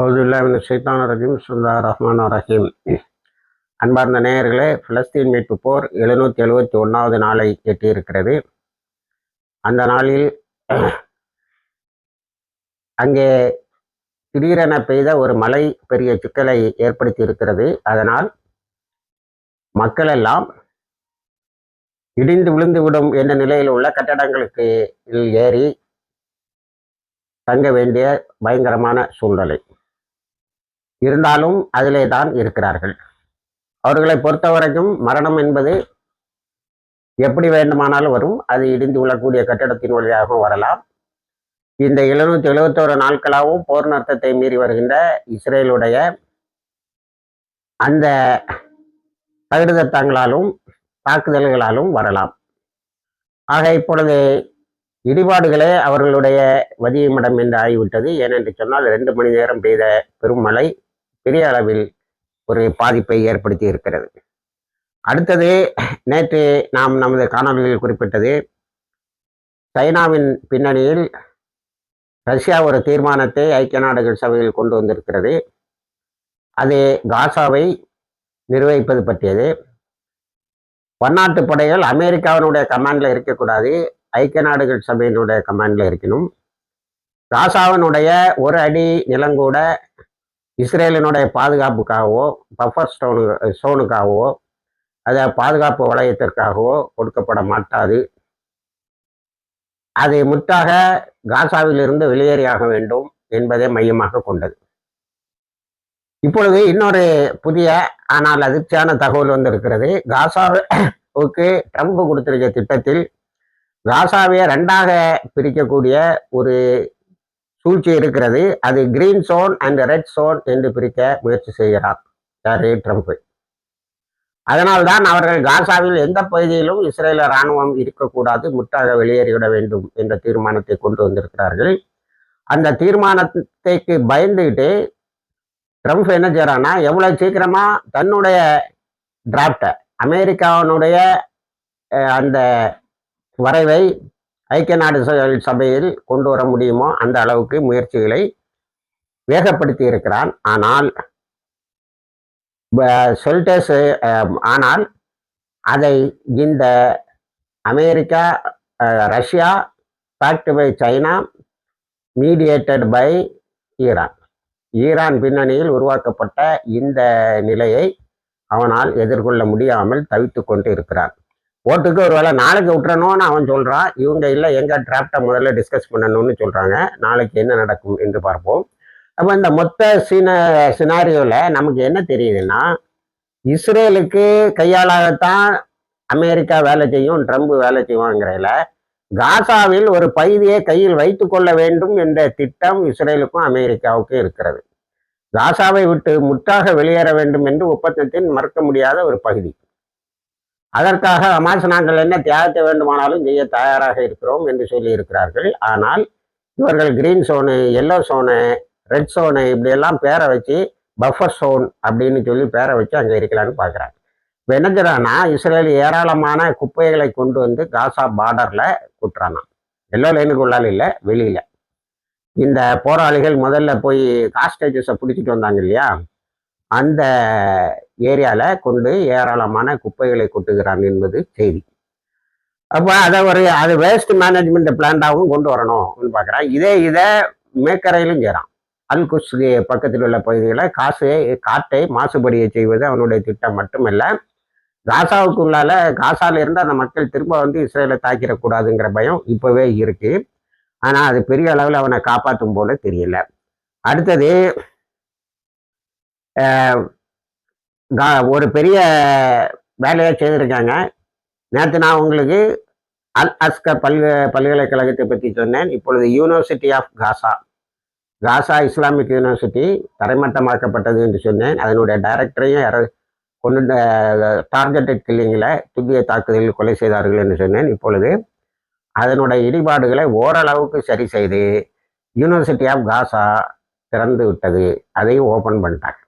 அவுதுல்லாவின் சைத்தான் ரஜீம் சுல்லா ரஹ்மான் ரஹீம். அன்பார்ந்த நேயர்களே பிலஸ்தீன் மீட்பு போர் எழுநூற்றி எழுபத்தி ஒன்றாவது நாளை எட்டியிருக்கிறது. அந்த நாளில் அங்கே திடீரென பெய்த ஒரு மழை பெரிய சிக்கலை ஏற்படுத்தி இருக்கிறது அதனால் மக்கள் எல்லாம் இடிந்து விழுந்து விடும் என்ற நிலையில் உள்ள கட்டடங்களுக்கு ஏறி தங்க வேண்டிய பயங்கரமான சூழ்நிலை. இருந்தாலும் அதிலே தான் இருக்கிறார்கள். அவர்களை பொறுத்தவரைக்கும் மரணம் என்பது எப்படி வேண்டுமானாலும் வரும். அது இடிந்து விழக்கூடிய கட்டடத்தின் வழியாகவும் வரலாம். இந்த எழுநூத்தி எழுபத்தோரு நாட்களாகவும் போர் நிறுத்தத்தை மீறி வருகின்ற இஸ்ரேலுடைய அந்த தகுடுதத்தங்களாலும் தாக்குதல்களாலும் வரலாம். ஆக இப்பொழுது இடிபாடுகளே அவர்களுடைய வதியமிடம் என்று ஆகிவிட்டது. ஏனென்று சொன்னால் ரெண்டு மணி நேரம் பெய்த பெரும் மழை பெரிய அளவில் ஒரு பாதிப்பை ஏற்படுத்தி இருக்கிறது. அடுத்தது நேற்று நாம் நமது காணொலியில் குறிப்பிட்டது சைனாவின் பின்னணியில் ரஷ்யா ஒரு தீர்மானத்தை ஐக்கிய நாடுகள் சபையில் கொண்டு வந்திருக்கிறது. அது காசாவை நிர்வகிப்பது பற்றியது. பன்னாட்டு படைகள் அமெரிக்காவினுடைய கமாண்டில் இருக்கக்கூடாது ஐக்கிய நாடுகள் சபையினுடைய கமாண்டில் இருக்கணும். காசாவினுடைய ஒரு அடி நிலங்கூட இஸ்ரேலினுடைய பாதுகாப்புக்காகவோ பஃபர் ஸ்டோனு ஸ்டோனுக்காகவோ அதை பாதுகாப்பு வளையத்திற்காகவோ கொடுக்கப்பட மாட்டாது. அதை முற்றாக காசாவிலிருந்து வெளியேறியாக வேண்டும் என்பதை மையமாக கொண்டது. இப்பொழுது இன்னொரு புதிய ஆனால் அதிர்ச்சியான தகவல் வந்திருக்கிறது. காசாவுக்கு ட்ரம்ப் கொடுத்திருக்க திட்டத்தில் காசாவை ரெண்டாக பிரிக்கக்கூடிய ஒரு சூழ்ச்சி இருக்கிறது. அது green zone and red zone என்று பிரிக்க முயற்சி செய்கிறார். யாரு? ட்ரம்ப். அதனால்தான் அவர்கள் காசாவில் எந்த பகுதியிலும் இஸ்ரேல இராணுவம் இருக்கக்கூடாது. முற்றாக வெளியேறிவிட வேண்டும் என்ற தீர்மானத்தை கொண்டு வந்திருக்கிறார்கள். அந்த தீர்மானத்தைக்கு பயந்துகிட்டு ட்ரம்ப் என்ன செய்யறான்னா எவ்வளவு சீக்கிரமா தன்னுடைய டிராப்டை அமெரிக்காவினுடைய அந்த வரைவை ஐக்கிய நாடு சபையில் கொண்டு வர முடியுமோ அந்த அளவுக்கு முயற்சிகளை வேகப்படுத்தி இருக்கிறான் ஆனால் சொல்டேஸ் ஆனால் அதை இந்த America Russia backed by China mediated by Iran Iran பின்னணியில் உருவாக்கப்பட்ட இந்த நிலையை அவனால் எதிர்கொள்ள முடியாமல் தவித்து கொண்டு இருக்கிறான் ஓட்டுக்கு ஒரு வேளை நாளைக்கு விட்டுறணும்னு அவன் சொல்கிறான் இவங்க இல்லை எங்கள் டிராப்டை முதல்ல டிஸ்கஸ் பண்ணணும்னு சொல்கிறாங்க நாளைக்கு என்ன நடக்கும் என்று பார்ப்போம். அப்போ இந்த மொத்த சீன சினாரியோவில் நமக்கு என்ன தெரியுதுன்னா இஸ்ரேலுக்கு கையாளாகத்தான் அமெரிக்கா வேலை செய்யும் ட்ரம்ப் வேலை செய்வாங்கிறதுல காசாவில் ஒரு பகுதியை கையில் வைத்து கொள்ள வேண்டும் என்ற திட்டம் இஸ்ரேலுக்கும் அமெரிக்காவுக்கும் இருக்கிறது. காசாவை விட்டு முற்றாக வெளியேற வேண்டும் என்று ஒப்பந்தத்தின் மறக்க முடியாத ஒரு பகுதி. அதற்காக அமாஸ் நாங்கள் என்ன தியாகத்தை வேண்டுமானாலும் செய்ய தயாராக இருக்கிறோம் என்று சொல்லி இருக்கிறார்கள் ஆனால் இவர்கள் green zone yellow zone red zone இப்படியெல்லாம் பேரை வச்சு பஃபர் சோன் அப்படின்னு சொல்லி பேரை வச்சு அங்கே இருக்கலான்னு பார்க்குறாங்க இப்போ என்னஞ்சிடான்னா இஸ்ரேல் ஏராளமான குப்பைகளை கொண்டு வந்து காசா பார்டரில் குட்டுறானா. எல்லோ லைனுக்குள்ளால இல்லை வெளியில். இந்த போராளிகள் முதல்ல போய் காஸ்டேஜஸை பிடிச்சிட்டு வந்தாங்க இல்லையா? அந்த ஏரியாவில் கொண்டு ஏராளமான குப்பைகளை கொட்டுகிறான் என்பது செய்தி. அப்போ அதை ஒரு அது வேஸ்ட் மேனேஜ்மெண்ட் பிளான்டாகவும் கொண்டு வரணும்னு பார்க்குறான். இதே இதை மேக்கரையிலும் செய்கிறான் அல்குஸ் பக்கத்தில் உள்ள பகுதிகளில் காசு காட்டை மாசுபடியை செய்வது அவனுடைய திட்டம் மட்டுமல்ல காசாவுக்குள்ளால காசால இருந்து அந்த மக்கள் திரும்ப வந்து இஸ்ரேலை தாக்கிடக்கூடாதுங்கிற பயம் இப்போவே இருக்கு. ஆனால் அது பெரிய அளவில் அவனை காப்பாற்றும் போல தெரியல. அடுத்தது ஒரு பெரிய வேலையை செய்திருக்காங்க. நேற்று நான் உங்களுக்கு அல் அஸ்கர் பல்க பல்கலைக்கழகத்தை பற்றி சொன்னேன். இப்பொழுது university of Gaza Gaza Islamic university தரைமட்டமாக்கப்பட்டது என்று சொன்னேன். அதனுடைய டைரக்டரையும் யார கொண்டு டார்கெட்டட் கில்லிங்கில் துல்லிய தாக்குதலில் கொலை செய்தார்கள் என்று சொன்னேன். இப்பொழுது அதனுடைய இடிபாடுகளை ஓரளவுக்கு சரி செய்து யூனிவர்சிட்டி ஆஃப் காசா திறந்து விட்டது. அதையும் ஓப்பன் பண்ணிட்டாங்க.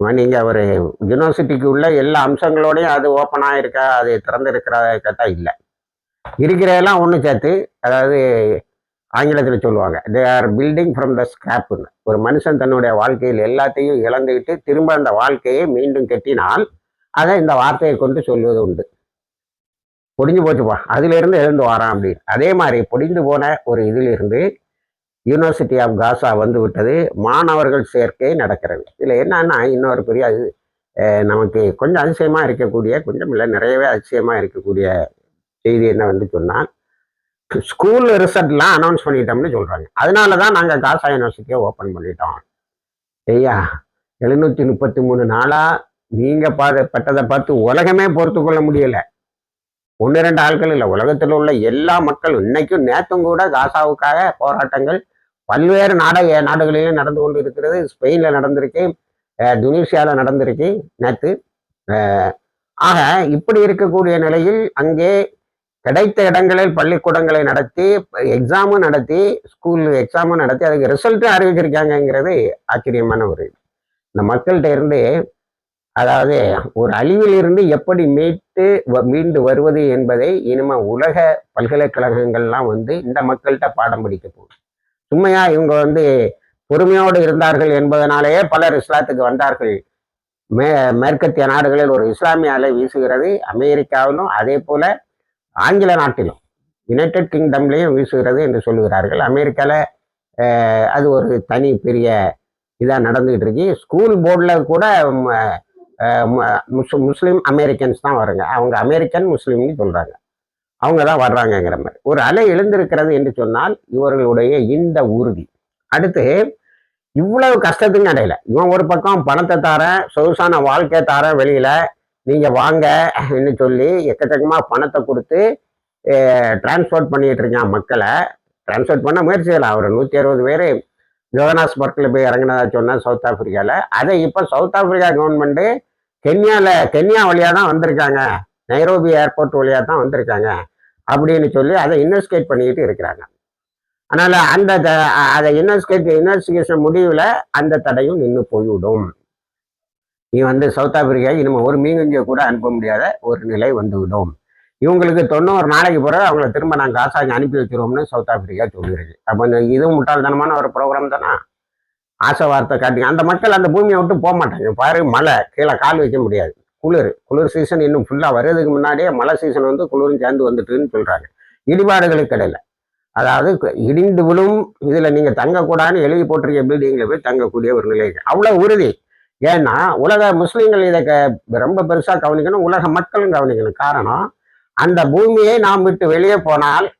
நீங்கள் ஒரு யூனிவர்சிட்டிக்கு உள்ள எல்லா அம்சங்களோடையும் அது ஓப்பனாக இருக்கா அது திறந்து இருக்கிறதா கேட்டால் இல்லை. இருக்கிறதெல்லாம் ஒன்று சேர்த்து அதாவது ஆங்கிலத்தில் சொல்லுவாங்க they are building from the ஸ்கிராப்னு ஒரு மனுஷன் தன்னுடைய வாழ்க்கையில் எல்லாத்தையும் இழந்துக்கிட்டு திரும்ப அந்த வாழ்க்கையை மீண்டும் கட்டினால் அதை இந்த வார்த்தையை கொண்டு சொல்வது உண்டு. பொடிஞ்சு போச்சுப்பா அதிலிருந்து எழுந்து வரான் அப்படின்னு. அதே மாதிரி பொடிந்து போன ஒரு இதிலிருந்து யூனிவர்சிட்டி ஆஃப் காசா வந்து விட்டது. மாணவர்கள் சேர்க்கை நடக்கிறது. இதில் என்னன்னா இன்னொரு பெரிய அது நமக்கு கொஞ்சம் அதிசயமாக இருக்கக்கூடிய கொஞ்சம் இல்லை நிறையவே அதிசயமாக இருக்கக்கூடிய செய்தி என்ன வந்து சொன்னால் ஸ்கூல் ரிசல்ட்லாம் அனௌன்ஸ் பண்ணிட்டோம்னு சொல்கிறாங்க அதனால தான் நாங்கள் காசா யூனிவர்சிட்டியை ஓப்பன் பண்ணிட்டோம். ஐயா எழுநூற்றி முப்பத்தி மூணு நாளாக நீங்கள் பாத பட்டதை பார்த்து உலகமே பொறுத்து கொள்ள முடியலை. ஒன்று ரெண்டு ஆட்கள் இல்லை. உலகத்தில் உள்ள எல்லா மக்களும் இன்னைக்கும் நேற்றும் கூட காசாவுக்காக போராட்டங்கள் பல்வேறு நாட நாடுகளிலும் நடந்து கொண்டு இருக்கிறது. ஸ்பெயினில் நடந்திருக்கு துனிஷியாவில் நடந்திருக்கு நேற்று ஆக இப்படி இருக்கக்கூடிய நிலையில் அங்கே கிடைத்த இடங்களில் பள்ளிக்கூடங்களை நடத்தி எக்ஸாமும் நடத்தி ஸ்கூல் எக்ஸாமும் நடத்தி அதுக்கு ரிசல்ட்டும் அறிவிச்சிருக்காங்கங்கிறது ஆச்சரியமான ஒரு இந்த மக்கள்கிட்ட இருந்து அதாவது ஒரு அழிவில் இருந்து எப்படி மீட்டு வ- மீண்டு வருவது என்பதை இனிமே உலக பல்கலைக்கழகங்கள்லாம் வந்து இந்த மக்கள்கிட்ட பாடம் படிக்க போகும் சும்மையா இவங்க வந்து பொறுமையோடு இருந்தார்கள் என்பதனாலேயே பலர் இஸ்லாத்துக்கு வந்தார்கள். மே மேற்கத்திய நாடுகளில் ஒரு இஸ்லாமிய அலை வீசுகிறது அமெரிக்காவிலும் அதே போல ஆங்கில நாட்டிலும் யுனைடெட் கிங்டம்லேயும் வீசுகிறது என்று சொல்லுகிறார்கள். அமெரிக்காவில் அது ஒரு தனி பெரிய இதாக நடந்துகிட்டு இருக்கு. ஸ்கூல் போர்டில் கூட முஸ்லீம் அமெரிக்கன்ஸ் தான் வருங்க அவங்க அமெரிக்கன் முஸ்லீம்னு சொல்கிறாங்க அவங்க தான் வர்றாங்கங்கிற மாதிரி. ஒரு அலை எழுந்திருக்கிறது என்று சொன்னால் இவர்களுடைய இந்த உறுதி. அடுத்து இவ்வளவு கஷ்டத்துக்கு இடையில இவன் ஒரு பக்கம் பணத்தை தாரேன் சொகுசான வாழ்க்கை தாரேன் வெளியில் நீங்கள் வாங்க சொல்லி எக்கச்சக்கமாக பணத்தை கொடுத்து டிரான்ஸ்போர்ட் பண்ணிகிட்டு இருக்கான் மக்களை. டிரான்ஸ்போர்ட் பண்ண முயற்சி செய்யலாம் அவர் நூற்றி அறுபது பேர் ஜோகனாஸ்பர்க்கில் போய் இறங்கினதா சொன்னேன் சவுத் ஆஃப்ரிக்காவில் அதை இப்போ சவுத் ஆஃப்ரிக்கா கவர்மெண்ட்டு கென்யாவில் கென்யா வழியாக தான் வந்திருக்காங்க. நைரோபி ஏர்போர்ட் வழியாக தான் வந்திருக்காங்க. அப்படின்னு சொல்லி அதை இன்வெஸ்டிகேட் பண்ணிக்கிட்டு இருக்கிறாங்க. அதனால் அந்த த- அதை இன்வெஸ்டிகேட் இன்வெஸ்டிகேஷன் முடிவில் அந்த தடையும் நின்று போய்விடும். நீ வந்து சவுத் ஆப்பிரிக்கா இனிமேல் ஒரு மீன்குஞ்சியை கூட அனுப்ப முடியாத ஒரு நிலை வந்துவிடும். இவங்களுக்கு தொண்ணூறு நாளைக்கு பிறகு அவங்கள திரும்ப நாங்கள் காசாக அனுப்பி வச்சிருவோம்னு சவுத் ஆப்பிரிக்கா சொல்லியிருக்கு. அப்போ இந்த இதுவும் முட்டாள்தனமான ஒரு ப்ரோக்ராம் தானே? ஆசை வார்த்தை காட்டுங்க. அந்த மக்கள் அந்த பூமியை விட்டு போக மாட்டாங்க. பாரு மழை. கீழே கால் வைக்க முடியாது. குளிர். குளிர் சீசன் இன்னும் ஃபுல்லாக வர்றதுக்கு முன்னாடியே மழை சீசன் வந்து குளிரும் சேர்ந்து வந்துட்டுன்னு சொல்கிறாங்க இடிபாடுகளுக்கு இடையில. அதாவது இடிந்து விழும் இதில் நீங்கள் தங்கக்கூடாதுன்னு எழுதி போட்டிருக்க பில்டிங்கில் போய் தங்கக்கூடிய ஒரு நிலை அவ்வளோ உறுதி. ஏன்னா உலக முஸ்லீம்கள் இதை க- ரொம்ப பெருசாக கவனிக்கணும். உலக மக்களும் கவனிக்கணும். காரணம் அந்த பூமியை நாம் விட்டு வெளியே போனால்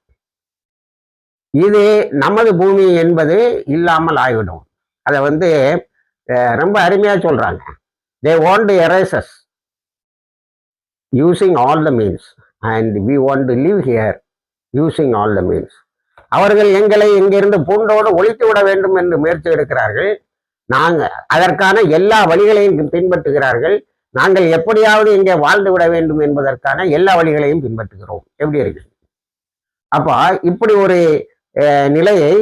இது நமது பூமி என்பது இல்லாமல் ஆகிவிடும். அதை வந்து ரொம்ப அருமையாக சொல்கிறாங்க they want erase us using all the means and we want to live here using all the means அவர்கள் எங்களை இங்கிருந்து பூண்டோடு ஒழித்து விட வேண்டும் என்று முயற்சி எடுக்கிறார்கள். நாங்கள் அதற்கான எல்லா வழிகளையும் பின்பற்றுகிறார்கள். நாங்கள் எப்படியாவது இங்கே வாழ்ந்து விட வேண்டும் என்பதற்கான எல்லா வழிகளையும் பின்பற்றுகிறோம். எப்படி இருக்கு? அப்போ இப்படி ஒரு நிலையை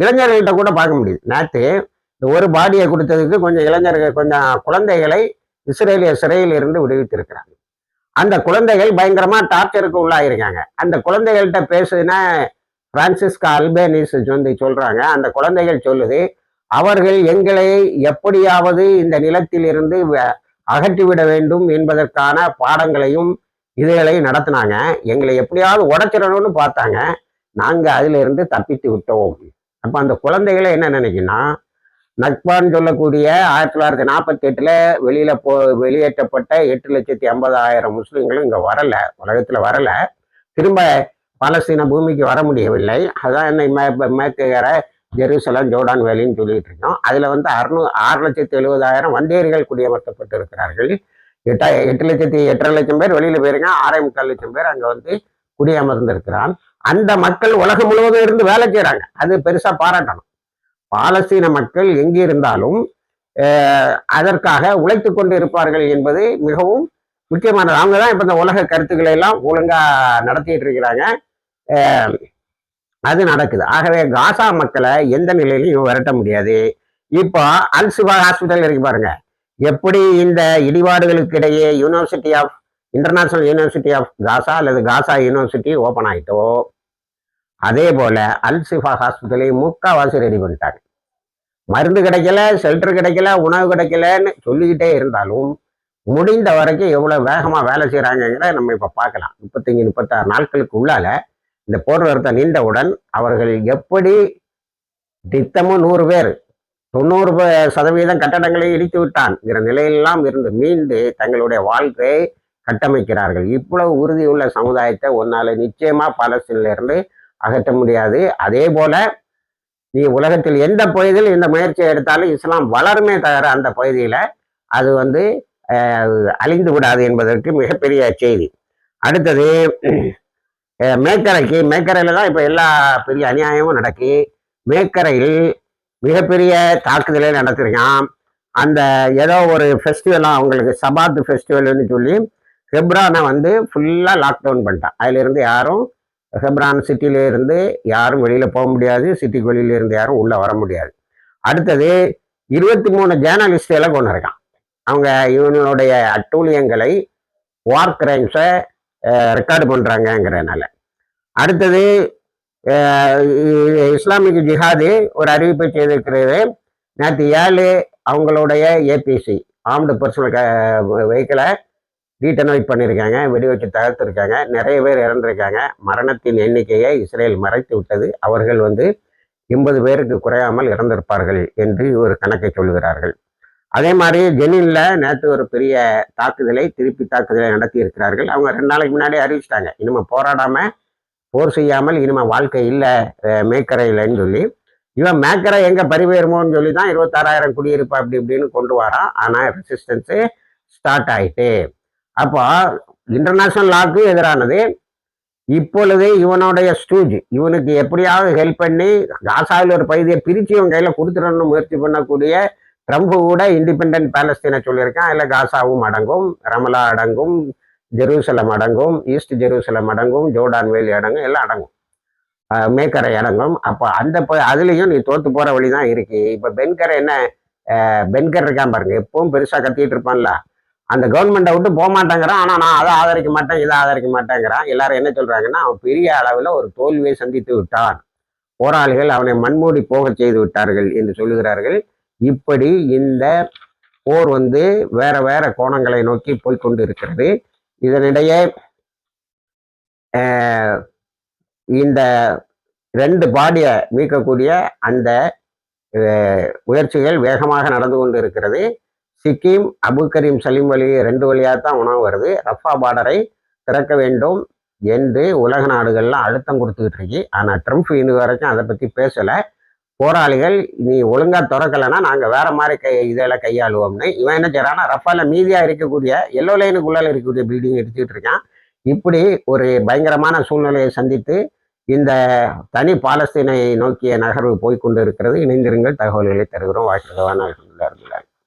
இளைஞர்கள்ட்ட கூட பார்க்க முடியுது. நேற்று இந்த ஒரு பாடியை கொடுத்ததுக்கு கொஞ்சம் இளைஞர்கள் கொஞ்சம் குழந்தைகளை இஸ்ரேலிய சிறையில் இருந்து விடுவித்திருக்கிறாங்க அந்த குழந்தைகள் பயங்கரமா டார்ச்சருக்கு உள்ளாயிருக்காங்க. அந்த குழந்தைகள்கிட்ட பேசுனா பிரான்சிஸ்கா அல்பேனிஸ் வந்து சொல்றாங்க. அந்த குழந்தைகள் சொல்லுது அவர்கள் எங்களை எப்படியாவது இந்த நிலத்தில் இருந்து அகற்றிவிட வேண்டும் என்பதற்கான பாடங்களையும் இதுகளை நடத்தினாங்க. எங்களை எப்படியாவது உடைச்சிடணும்னு பார்த்தாங்க. நாங்கள் அதிலிருந்து தப்பித்து விட்டோம். அப்போ அந்த குழந்தைகளை என்ன நினைக்குன்னா நக்பான்னு சொல்லக்கூடிய ஆயிரத்தி தொள்ளாயிரத்தி நாற்பத்தி எட்டில் வெளியில் போ வெளியேற்றப்பட்ட எட்டு லட்சத்தி ஐம்பதாயிரம் முஸ்லீம்களும் இங்கே வரல உலகத்தில் வரலை. திரும்ப பாலஸ்தீன பூமிக்கு வர முடியவில்லை. அதான் என்ன மேற்குகிற ஜெருசலம் ஜோர்டான் வேலின்னு சொல்லிட்டு இருக்கோம். அதில் வந்து அறுநூ ஆறு லட்சத்தி எழுபதாயிரம் வந்தேரிகள் குடியமர்த்தப்பட்டு இருக்கிறார்கள். எட்டா எட்டு லட்சத்தி எட்டரை லட்சம் பேர் வெளியில் போயிருங்க ஆறே முக்கால் லட்சம் பேர் அங்கே வந்து குடியமர்ந்திருக்கிறான். அந்த மக்கள் உலகம் முழுவதும் இருந்து வேலை செய்கிறாங்க அது பெருசா பாராட்டணும். பாலஸ்தீன மக்கள் எங்கே இருந்தாலும் அதற்காக உழைத்து கொண்டு இருப்பார்கள் என்பது மிகவும் முக்கியமானது. அவங்க தான் இப்போ இந்த உலக கருத்துக்களை எல்லாம் ஒழுங்கா நடத்திட்டு இருக்கிறாங்க. அது நடக்குது. ஆகவே காசா மக்களை எந்த நிலையிலையும் விரட்ட முடியாது. இப்போ அல்சிபா ஹாஸ்பிட்டல் இருக்கு பாருங்க. எப்படி இந்த இடிபாடுகளுக்கு இடையே university of international university of Gaza அல்லது காசா யூனிவர்சிட்டி ஓப்பன் ஆகிட்டோ அதே போல அல்சிஃபா ஹாஸ்பிட்டலையும் முக்கால்வாசி ரெடி பண்ணிட்டாங்க. மருந்து கிடைக்கல ஷெல்டர் கிடைக்கல உணவு கிடைக்கலன்னு சொல்லிக்கிட்டே இருந்தாலும் முடிந்த வரைக்கும் எவ்வளவு வேகமா வேலை செய்யறாங்கிறத நம்ம இப்ப பார்க்கலாம். முப்பத்தஞ்சு முப்பத்தாறு நாட்களுக்கு உள்ளால இந்த போர் நிறுத்தம் நீண்டவுடன் அவர்கள் எப்படி திட்டமும் நூறு பேர் தொண்ணூறு சதவீதம் கட்டடங்களை இடித்து விட்டான்ங்கிற நிலையெல்லாம் இருந்து மீண்டு தங்களுடைய வாழ்க்கையை கட்டமைக்கிறார்கள். இவ்வளவு உறுதியுள்ள சமுதாயத்தை ஒன்னால நிச்சயமா பாலஸ்தீன்ல இருந்து அகற்ற முடியாது. அதே போல நீ உலகத்தில் எந்த பகுதியில் இந்த முயற்சியை எடுத்தாலும் இஸ்லாம் வளருமே தவிர அந்த பகுதியில் அது வந்து அழிந்து விடாது என்பதற்கு மிகப்பெரிய செய்தி. அடுத்தது மேக்கரைக்கு மேக்கரையில் தான் இப்போ எல்லா பெரிய அநியாயமும் நடக்கு மேக்கரையில் மிகப்பெரிய தாக்குதலே நடத்திருக்கான். அந்த ஏதோ ஒரு ஃபெஸ்டிவலாக அவங்களுக்கு சபாத் ஃபெஸ்டிவல்னு சொல்லி ஹெப்ரானை வந்து ஃபுல்லாக லாக்டவுன் பண்ணிட்டான். அதிலிருந்து யாரும் ஹெப்ரான் சிட்டியிலேருந்து யாரும் வெளியில் போக முடியாது சிட்டிக்கு வெளியிலேருந்து யாரும் உள்ளே வர முடியாது. அடுத்தது இருபத்தி மூணு ஜேர்னலிஸ்டுகளை கொண்டு இருக்கான். அவங்க இவனுடைய அட்டூழியங்களை வார் கிரைம்ஸை ரெக்கார்டு பண்ணுறாங்கங்கிறனால அடுத்தது இஸ்லாமிக் ஜிஹாது ஒரு அறிவிப்பை செய்திருக்கிறது. நேற்று ஏழு அவங்களுடைய ஏபிசி ஆம்டு பர்சனல் வெஹிக்கிளை டீட்டனைட் பண்ணியிருக்காங்க வெடி வச்சு தகர்த்திருக்காங்க நிறைய பேர் இறந்திருக்காங்க. மரணத்தின் எண்ணிக்கையை இஸ்ரேல் மறைத்து விட்டது. அவர்கள் வந்து எண்பது பேருக்கு குறையாமல் இறந்திருப்பார்கள் என்று ஒரு கணக்கை சொல்கிறார்கள் அதே மாதிரி ஜெனின்ல நேற்று ஒரு பெரிய தாக்குதலை திருப்பி தாக்குதலை நடத்தி இருக்கிறார்கள் அவங்க ரெண்டு நாளைக்கு முன்னாடி அறிவிச்சிட்டாங்க. இனிமேல் போராடாம போர் செய்யாமல் இனிமேல் வாழ்க்கை இல்லை மேக்கரை இல்லைன்னு சொல்லி. இவன் மேக்கரை எங்கே பரிவேறுமோன்னு சொல்லி தான் இருபத்தாறாயிரம் குடியிருப்பு அப்படி இப்படின்னு கொண்டு வரான். ஆனால் ரெசிஸ்டன்ஸு ஸ்டார்ட் ஆயிட்டு. அப்போ இன்டர்நேஷனல் லாக்கு எதிரானது இப்பொழுது இவனுடைய ஸ்டூஜ் இவனுக்கு எப்படியாவது ஹெல்ப் பண்ணி காசாவில் ஒரு பகுதியை பிரித்து இவன் கையில் கொடுத்துடணும்னு முயற்சி பண்ணக்கூடிய ட்ரம்ப் கூட இண்டிபெண்ட் பேலஸ்தீனை சொல்லியிருக்கான். அதில் காசாவும் அடங்கும் ரமலா அடங்கும் ஜெருசலம் அடங்கும் ஈஸ்ட் ஜெருசலம் அடங்கும் ஜோர்டான் வேலி அடங்கும் எல்லாம் அடங்கும். மேக்கரை அடங்கும். அப்போ அந்த அதுலேயும் நீ தோத்து போகிற வழி தான் இருக்கு. இப்போ பென்கரை என்ன பென்கர் இருக்கான் பாருங்க எப்பவும் பெருசாக கத்திட்டு இருப்பான்ல. அந்த கவர்மெண்ட்டை விட்டு போக மாட்டேங்கிறான் ஆனால் நான் அதை ஆதரிக்க மாட்டேன் இதை ஆதரிக்க மாட்டேங்கிறான். எல்லாரும் என்ன சொல்கிறாங்கன்னா அவன் பெரிய அளவில் ஒரு தோல்வியை சந்தித்து விட்டான். போராளிகள் அவனை மண்மூடி போகச் செய்து விட்டார்கள் என்று சொல்லுகிறார்கள். இப்படி இந்த போர் வந்து வேற வேற கோணங்களை நோக்கி போய்கொண்டு இருக்கிறது இதனிடையே இந்த ரெண்டு பாடியை மீட்கக்கூடிய அந்த முயற்சிகள் வேகமாக நடந்து கொண்டு இருக்கிறது சிக்கிம் அபு கரீம் சலீம் வழி ரெண்டு வழியாக தான் உணவு வருது. ரஃபா பார்டரை திறக்க வேண்டும் என்று உலக நாடுகள்லாம் அழுத்தம் கொடுத்துக்கிட்டு இருக்கு. ஆனால் ட்ரம்ப் இது வரைக்கும் அதை பற்றி பேசலை. போராளிகள் நீ ஒழுங்காக திறக்கலைன்னா நாங்கள் வேற மாதிரி கை இதெல்லாம் கையாளுவோம்னு. இவன் என்ன செய்யறான்னா ரஃபால மீதியாக இருக்கக்கூடிய எல்லோ லைனுக்குள்ளால் இருக்கக்கூடிய பில்டிங் எடுத்துக்கிட்டு இருக்கான். இப்படி ஒரு பயங்கரமான சூழ்நிலையை சந்தித்து இந்த தனி பாலஸ்தீனை நோக்கிய நகர்வு போய்க்கொண்டு இருக்கிறது இணைந்திருங்கள். தகவல்களை தருகிறோம். வாழ்க்கை